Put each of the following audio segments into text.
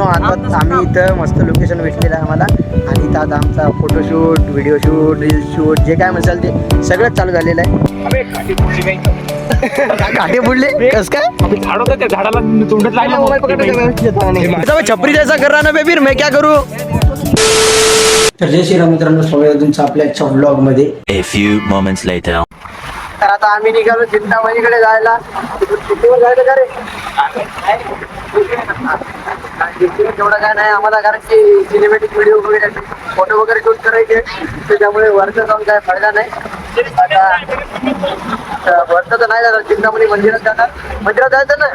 मित्रांनो आता आम्ही इथं मस्त लोकेशन भेटलेलं आहे आम्हाला. आणि इथं आता आमचा photoshoot video shoot reel shoot जे काय म्हणसाल ते सगळंच चालू झालेलं आहे. काटे बुडले कस काय? अबे झाड होतं त्या झाडाला तोंडात लागलं छपरी जैसा कर रहा ना बे फिर मैं क्या करूं? तर जय श्रीराम मित्रांनो स्वागत तुमचं आपल्या आजच्या ब्लॉगमध्ये A few moments later. तर आता आम्ही निघालो चिंतामणीकडे जायला. तिथून जायचं का रे? तिथून तेवढं काय नाही आम्हाला कारण की सिनेमॅटिक व्हिडिओ वगैरे फोटो वगैरे शूट करायचे. त्याच्यामुळे वरचं जाऊन काय फायदा नाही. आता वरचं तर नाही जाणार चिंतामणी मंदिरात जाणार. मंदिरात जायचं ना?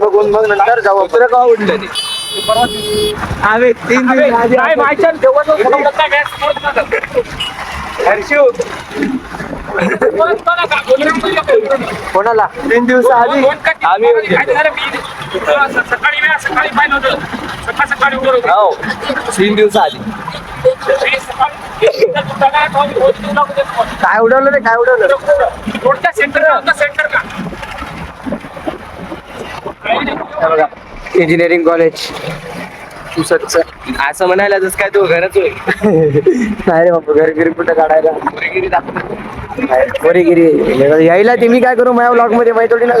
बघून मग नंतर जाऊ आपण. अबे तीन दिवस काय माहिती तेव्हा तो फोटो बघता काय समोर नव्हतं. हर्षू कोणाला? तीन दिवस आधी. आम्ही सकाळी वेळा सकाळी पाहिलं होतं. सकाळ सकाळी उभं होतं हो. तीन दिवस आधी. काय उडवलं रे काय उडवलं? कोणत्या सेंटर सेंटर का इंजिनिअरिंग कॉलेज असं म्हणायला जस काय तो घरच नाही रे बाबा घरगिरी कुठं काढायला? पोरीगिरी दाखवतो. वरेगिरी यायला ते मी काय करू? माझ्या ब्लॉगमध्ये माहिती थोडी ना.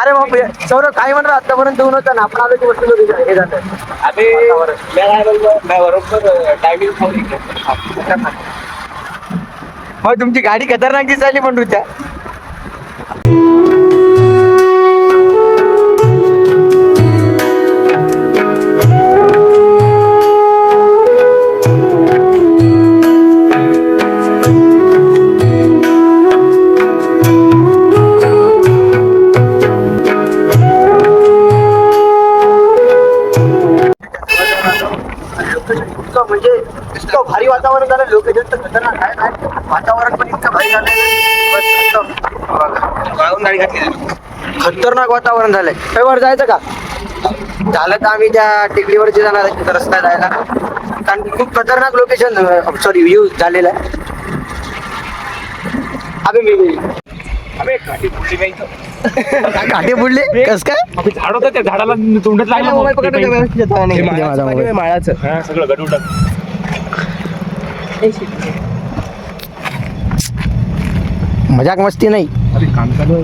अरे बाप सौरभ काय म्हणतो आतापर्यंत ऊन होतं ना. आपण आलो की वस्तू हे झालं अबे मी काय बोललो? मी बरोबर टायमिंग हो तुमची गाडी खतरनाक दिसायली पण तुझ्या इतकं म्हणजे इतकं भारी वातावरण झालं. लोकेशन तर खतरनाक आहे. नाही वातावरण पण इतकं भारी झालं. गाळून गाडी घातली. खतरनाक वातावरण झालंय. काही वर जायचं का? झालं तर आम्ही त्या टेकडीवरती जाणार आहे. तिथं रस्ता जायला. कारण खूप खतरनाक लोकेशन सॉरी व्ह्यू झालेला आहे. अबे मी अबे काठी फुटली नाही काय काटे बुडले कस काय झाड होतं त्या झाडाला तोंडात लागलं माळाचं हा सगळं टाक मजाक मस्ती नाही अरे काम चालू आहे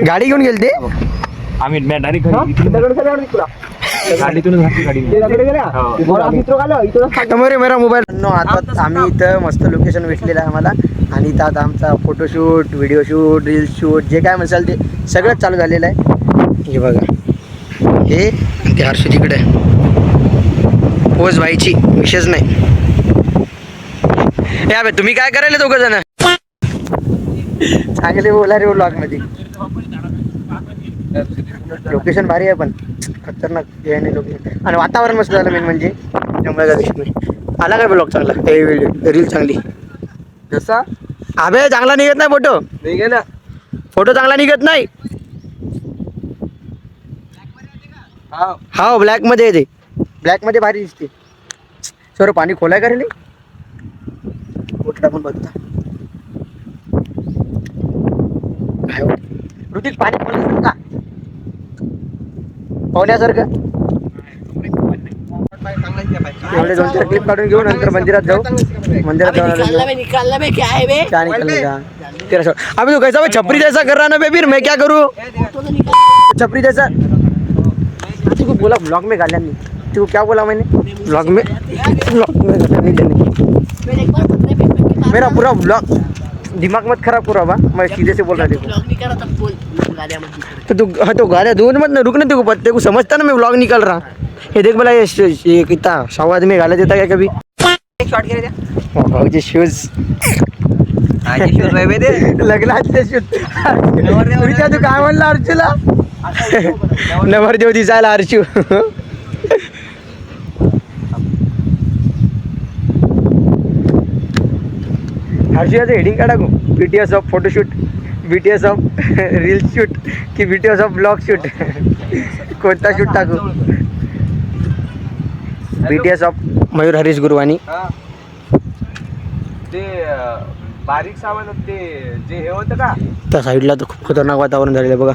गाडी घेऊन गेली ते आम्ही डायरेक्ट गाडीतूनच घातली गाडी हो. समोर मेरा मोबाईल नो आता आम्ही इथं मस्त लोकेशन भेटलेलं आहे आम्हाला आणि इथं आता आमचा photoshoot video shoot reel shoot जे काय म्हणसाल ते सगळंच चालू झालेलं आहे. हे बघा. हे ते हर्षदीकडे पोच व्हायची विशेष नाही. या बे तुम्ही काय करायला दोघं जण? चांगले बोला रे ब्लॉगमध्ये. लोकेशन भारी आहे पण. खतरनाक हे आहे लोकेशन आणि वातावरण मस्त झालं मेन म्हणजे. त्यामुळे नाही. आला काय ब्लॉग चांगला? रील चांगली. जसा? अबे चांगला निघत नाही फोटो. नाही गे ना. फोटो चांगला निघत नाही. हा हा ब्लॅकमध्ये येते ब्लॅकमध्ये भारी दिसते. सर पाणी खोलाय का रे टाकून बघता. हो? ऋतिक पाणी खोलायचं का? पाहुण्यासारखं. एवढे दोन चार क्लिप काढून घेऊ नंतर मंदिरात जाऊ मंदिरात जाऊन आलो की- निकालना में क्या है बे क्या निकलने का तेरा सौ अबे तू कैसा भाई छपरी जैसा कर रहा ना बे फिर मैं क्या करूँ छपरी जैसा तुझको बोला ब्लॉग में गालियाँ नहीं तुझको क्या बोला मैंने ब्लॉग में ब्लॉग में गालियाँ नहीं देने मारा पूरा ब्लॉग दिमाग मत खराब पूरा बा मैं सीधे से बोल रहा देखो ब्लॉग नहीं करा तब बोल गालियाँ मत तो तू हाँ तो गालियाँ दूर मत ना रुकने तेरे को पत्ते को समझता ना मैं ब्लॉग निकल रहा ये देख बोला ये कितना सौ आदमी गाला देता क्या कभी? भाऊचे शूज लग्नातले शूज तुझ्या तू काय म्हणला अर्चूला? नवरदेव दिसायला अर्चू. हर्षियाचं हेडिंग काढा गो. B T S of photoshoot B T S of reel shoot की B T S of blog shoot कोणता शूट टाकू? B T S of Mayur Harish Gurwani हा. ते अं, बारीक सामान ते जे हे होतं का? त्या साईडला तर खूप खतरनाक वातावरण झालेलं आहे बघा.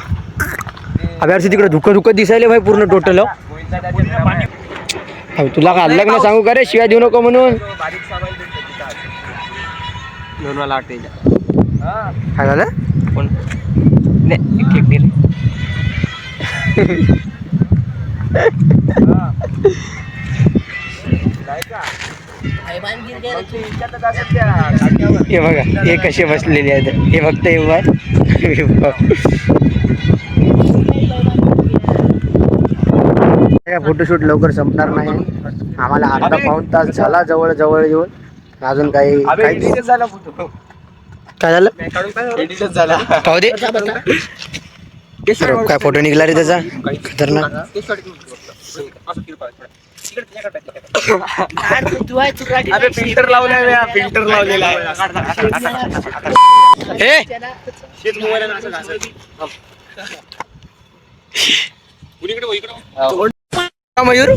अभे यार तिकडे धुकं धुकं दिसायले भाई पूर्ण टोटल गोविंदा त्याच्यात तुला का अलग ना सांगू का रे? शिवाय देऊ नको म्हणून. बारीक सामान भेटतं तिथं असं. दोन मला वाटते हा. काय झालं? कोण? नाही एक एक दिले हा. हे बघा हे कसे बसलेले आहेत. हे फक्त. काय फोटोशूट लवकर संपणार नाही. आम्हाला अर्धा पाऊन तास झाला जवळ जवळ येऊन. अजून काही काय झालं? एडिटच झाला. पाहू दे. अरे, काय फोटो निघला रे त्याचा? खतरनाक. तू आहे तुला अबे फिल्टर लावलाय फिल्टर लावलेला आहे हे शेत मोबाईल आहे ना असं घासायचं. का? मयूर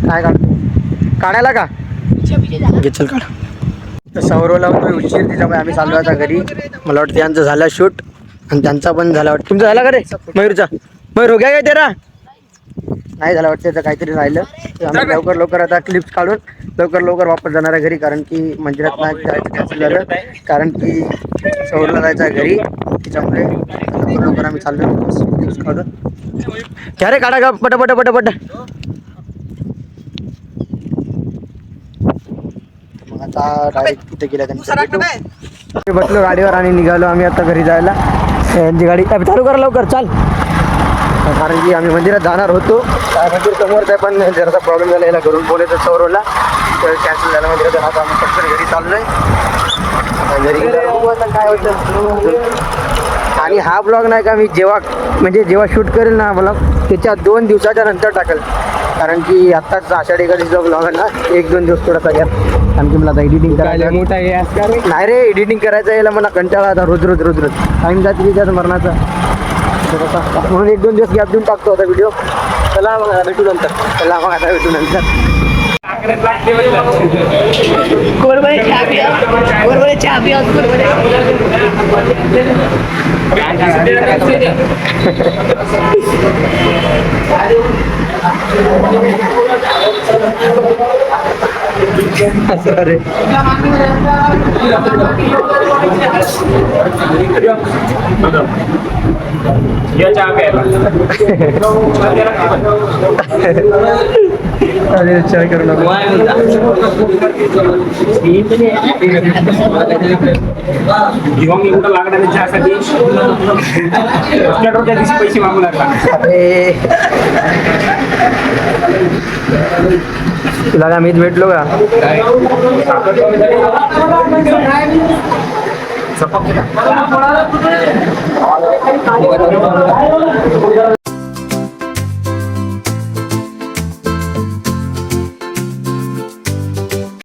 काय काढ काढायला का घे चल काढ तर सौरवला होतो उशीर त्याच्यामुळे आम्ही चाललो आता घरी. मला वाटतं त्यांचं झालं शूट. आणि त्यांचा पण झाला वाटतं. तुमचा झाला का रे? मयूरचा. मयूर हो गया काय तेरा? नाही झाला वाटतं त्याचं काहीतरी राहिलं. तर आम्ही लवकर लवकर आता क्लिप्स काढून लवकर लवकर वापस जाणार आहे घरी कारण की मंदिरात नाही जायचं कॅन्सल झालं. कारण की सौरला जायचं आहे घरी. त्याच्यामुळे लवकर लवकर आम्ही चाललो क्लिप्स काढून. क्या रे काढा का पटा पटा पटा पटा आता डायरेक्ट तिथे गेला त्यांनी बसलो गाडीवर आणि निघालो आम्ही आता घरी जायला. यांची गाडी अबे चालू करा लवकर चाल. कारण की आम्ही मंदिरात जाणार होतो. मंदिर समोरच आहे पण जरासा प्रॉब्लेम झाला याला घरून बोलायचं सौरवला. तर कॅन्सल झालं मंदिरात आता आम्ही पटकन घरी चाललोय. घरी गेल्यावर काय होतं. आणि हा ब्लॉग नाही का मी जेव्हा म्हणजे जेव्हा शूट करेल ना ब्लॉग त्याच्या दोन दिवसाच्या नंतर टाकेल. कारण की आत्ताच आषाढी एकादशीचा ब्लॉग आहे ना एक दोन दिवस थोडासा गॅप कारण की मला आता एडिटिंग करायला मोठा हे असं का रे? नाही रे एडिटिंग करायचं याला मला कंटाळा आता रोज रोज रोज रोज. टाईम जाते त्याच्यात मरणाचा. म्हणून एक दोन दिवस गॅप देऊन टाकतो आता व्हिडिओ चला मग आता भेटू नंतर. चला मग आता भेटू नंतर. कोण बरे चहा पिया कोण बरे चहा पिया कोण बरे अरे या चहा प्यायला अरे तुला काय मीच भेटलो का?